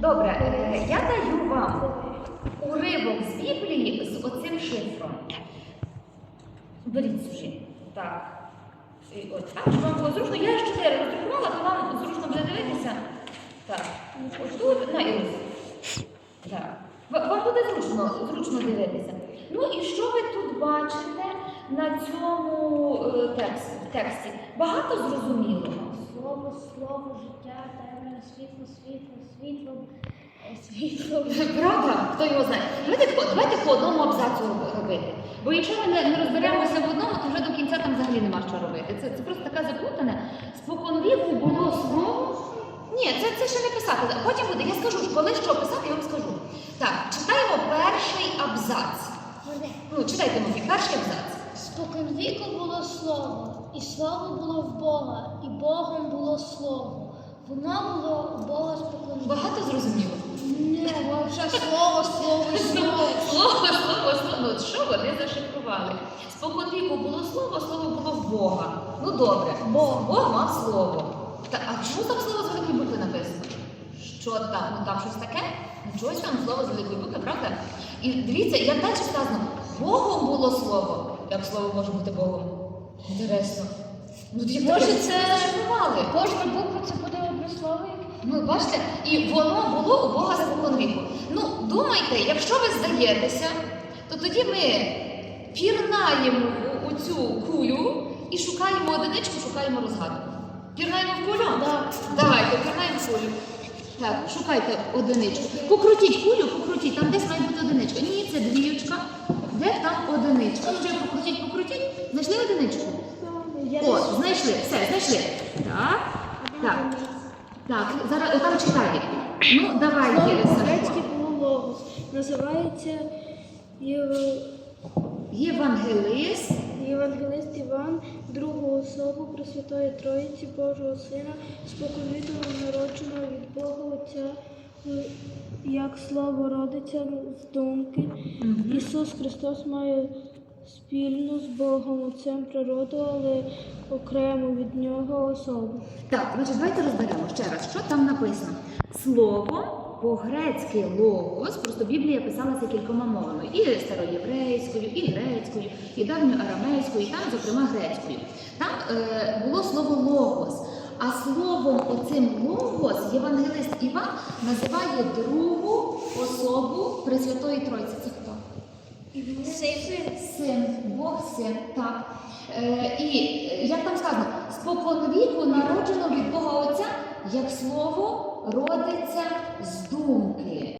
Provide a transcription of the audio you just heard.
Добре, е, я даю вам уривок з Біблії з оцим шифром. Беріть сюжет. Так. І от так, щоб вам було зручно. Я ж чотири роздрукувала, то вам зручно буде дивитися. Так. Ось тут на. Так. Вам буде зручно, зручно дивитися. Ну і що ви тут бачите на цьому е, тексті? тексті? Багато зрозумілого. Слово, слово, життя, темне, світло, світло, світло, е, світло. Правда? Хто його знає? Давайте, по- давайте по одному абзацу робити. Бо якщо ми не, розберемося в одному, то вже до кінця там взагалі нема що робити. Це, це просто таке заплутане. Споконвіку було слово. Ні, це, це ще не писати. Потім буде, я скажу, коли що писати, я вам скажу. Так, читаємо перший абзац. Ну, читайте, Тимофій, перший абзац. Споконвіку було слово, і слово було в Бога, і Богом було слово. Воно було у Бога споконвіку. Багато зрозуміло. Ні, вже слово, слово, слово. Слово, слово, слово. Що вони зашифрували? Споконвіку було слово, слово було в Бога. Ну добре, Бог, Бог мав слово. Та, а чому там слово з великої букви написано? Що там? Ну там щось таке? Ну чогось там слово з великої букви, правда? І дивіться, як далі сказано, Богом було слово. Як слово може бути Богом? Інтересно. Ну, Може, це- зашифрували? Кожна буква це буде? Ну, бачите, і воно було у Бога споконвіку. Ну, думайте, якщо ви здаєтеся, то тоді ми пірнаємо у, цю кулю і шукаємо одиничку, шукаємо розгадку. Пірнаємо в кулю? Так. Давайте, пірнаємо в кулю. Так, шукайте одиничку. Покрутіть кулю, покрутіть, там десь має бути одиничка. Ні, це двіючка. Де там одиничка? Вже покрутіть, покрутіть. Знайшли одиничку? О, знайшли, все, знайшли. Так, так. Так, зараз там читає. Ну, давай, Єлі було логос. Називається Єв- Євангелист. Євангелист Іван, другу особу Пресвятої Троїці Божого Сина, споконвіку народженого від Бога Отця, е, як слово родиться з думки. Ісус Христос має спільну з Богом Отцем природу, але окремо від нього особу. Так, значить, давайте розберемо ще раз, що там написано. Слово по-грецьки логос, просто Біблія писалася кількома мовами: і староєврейською, і грецькою, і давньоарамейською, і там, зокрема, грецькою. Там е, було слово логос. А словом оцим логос євангелист Іван називає другу особу Пресвятої Тройці. Це хто? Син, Бог син, так. Е, і е, як там сказано, споконвіку народжено від Бога Отця, як слово родиться з думки.